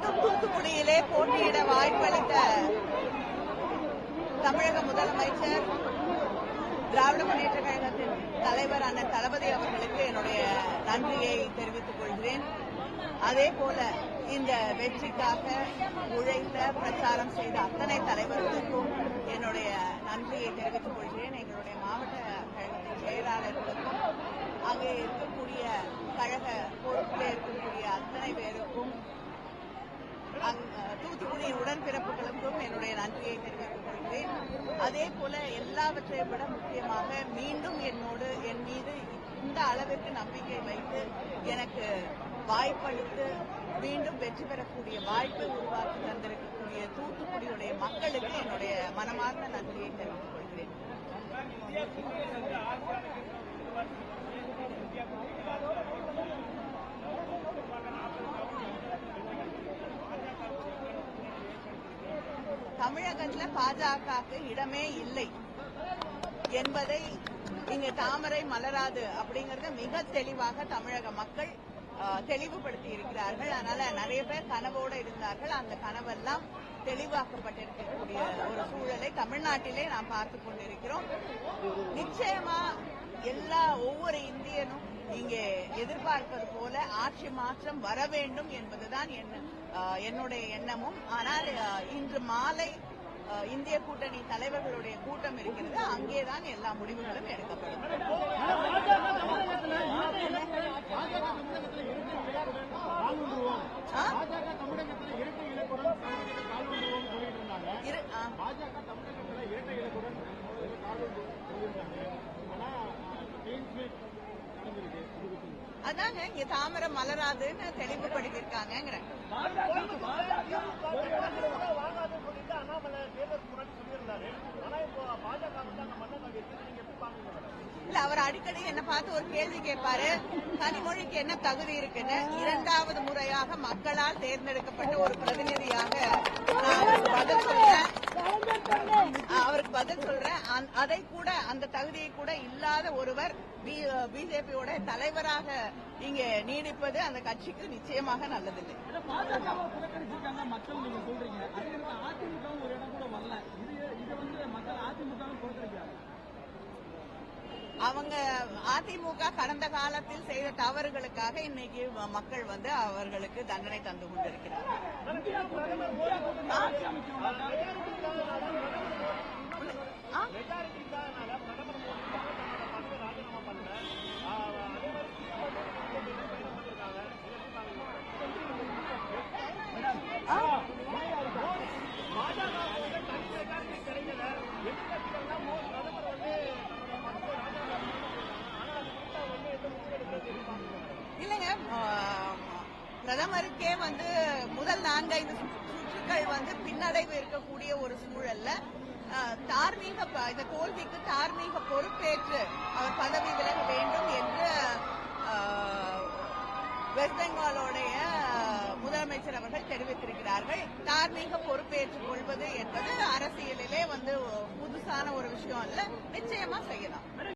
மீண்டும் தூத்துக்குடியிலே போட்டியிட வாய்ப்பளித்த தமிழக முதலமைச்சர் திராவிட முன்னேற்ற கழகத்தின் தலைவர் அண்ணன் தளபதி அவர்களுக்கு என்னுடைய நன்றியை தெரிவித்துக் கொள்கிறேன். அதே போல இந்த வெற்றிக்காக உழைத்த பிரச்சாரம் செய்த அத்தனை தலைவர்களுக்கும் என்னுடைய நன்றியை தெரிவித்துக் கொள்கிறேன். எங்களுடைய மாவட்ட கழகத்தின் செயலாளர்களுக்கும் அங்கே இருக்கக்கூடிய கழக பொறுப்பில் இருக்கக்கூடிய அத்தனை பேருக்கும் தூத்துக்குடி உடன்பிறப்புகளுக்கும் என்னுடைய நன்றியை தெரிவித்துக் கொள்கிறேன். அதே போல எல்லாவற்றை விட முக்கியமாக மீண்டும் என்னோடு என் மீது இந்த அளவிற்கு நம்பிக்கை வைத்து எனக்கு வாய்ப்பளித்து மீண்டும் வெற்றி பெறக்கூடிய வாய்ப்பை உருவாக்கி தந்திருக்கக்கூடிய தூத்துக்குடியுடைய மக்களுக்கு என்னுடைய மனமார்ந்த நன்றியை தெரிவித்துக் கொள்கிறேன். தமிழகத்துல பாஜகவுக்கு இடமே இல்லை என்பதை இங்கு தாமரை மலராது அப்படிங்கறத மிக தெளிவாக தமிழக மக்கள் தெளிவுபடுத்தி இருக்கிறார்கள். அதனால நிறைய பேர் கனவோடு இருந்தார்கள். அந்த கனவெல்லாம் தெளிவாக்கப்பட்டிருக்கக்கூடிய ஒரு சூழலை தமிழ்நாட்டிலே நாம் பார்த்து கொண்டிருக்கிறோம். நிச்சயமா எல்லா ஒவ்வொரு இந்தியனும் இங்கே எதிர்பார்ப்பது போல ஆட்சி மாற்றம் வர வேண்டும் என்பதுதான் என்னுடைய எண்ணமும். ஆனால் இன்று மாலை இந்திய கூட்டணி தலைவர்களுடைய கூட்டம் இருக்கிறது. அங்கேதான் எல்லா முடிவுகளும் எடுக்கப்படும். பாஜக அதாங்க இங்க தாமரை மலராதுன்னு தெளிவுபடுத்திருக்காங்க சொல்லியிருந்தாரு இல்ல அவர் அடிக்கடி என்ன பார்த்து ஒரு கேள்வி கேட்பாரு. கனிமொழிக்கு என்ன தகுதி இருக்குன்னு இரண்டாவது முறையாக மக்களால் தேர்ந்தெடுக்கப்பட்ட ஒரு பிரதிநிதியாக நான் பதில் சொல்றேன். அவருக்கு பதில் சொல்றேன். அதை கூட அந்த தகுதியை கூட இல்லாத ஒருவர் பிஜேபியோட தலைவராக இங்க நீடிப்பது அந்த கட்சிக்கு நிச்சயமாக நல்லதில்லை. மக்கள் நீங்க சொல்றீங்க. ஒரு இடம் கூட வரல. இது வந்து மக்கள் அவங்க அதிமுக கடந்த காலத்தில் செய்த தவறுகளுக்காக இன்னைக்கு மக்கள் வந்து அவர்களுக்கு தண்டனை தந்து கொண்டிருக்கிறார்கள். பிரதமருக்கே வந்து முதல் நான்கைந்து சுற்றுக்கள் வந்து பின்னடைவு இருக்கக்கூடிய ஒரு சூழல்ல தார்மீக இந்த தோல்விக்கு தார்மீக பொறுப்பேற்று அவர் பதவி விலக வேண்டும் என்று வெஸ்ட் பெங்காலோடைய முதலமைச்சர் அவர்கள் தெரிவித்திருக்கிறார்கள். தார்மீக பொறுப்பேற்றுக் கொள்வது என்பது அரசியலிலே வந்து புதுசான ஒரு விஷயம் அல்ல. நிச்சயமா செய்யலாம்.